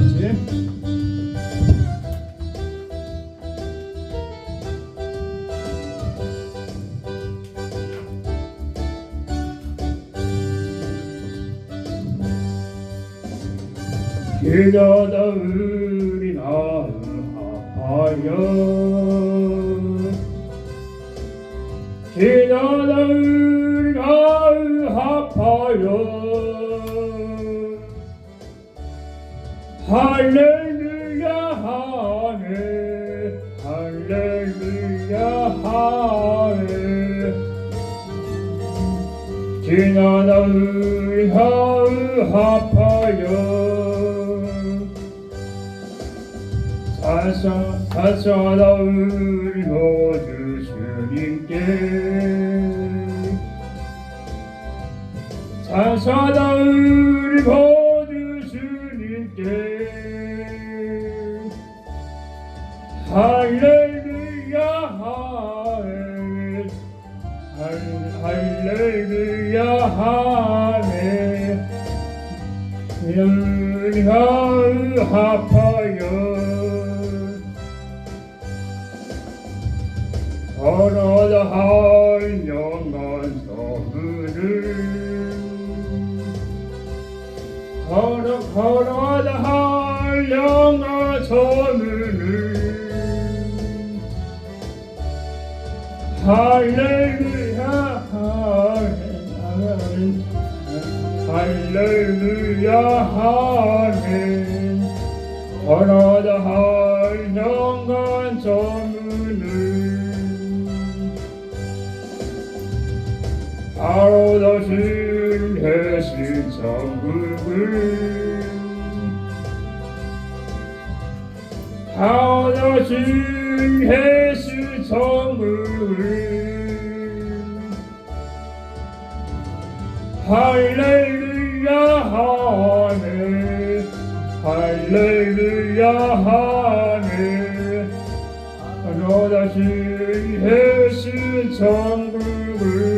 같이. 기자다 우리 나하여 기자다 우리 나하여 할렐루야 하네 할렐루야 하네 지나다 우리 하하파여 사사 우리 모두 주님께. 사사다 우리 할렐루야 하네 할- 할렐루야 하네 할렐루야. 하파여. 걸어다 할 영원 소문을 걸어 걸어다 할 영원 소문을 할렐루야 할렐루야 하네 걸어다 할 영원 소문을. 바로 더신 해신 천국을 더신 해신 천국을 할렐루야 하네. 할렐루야 바로 다시 해신 천국을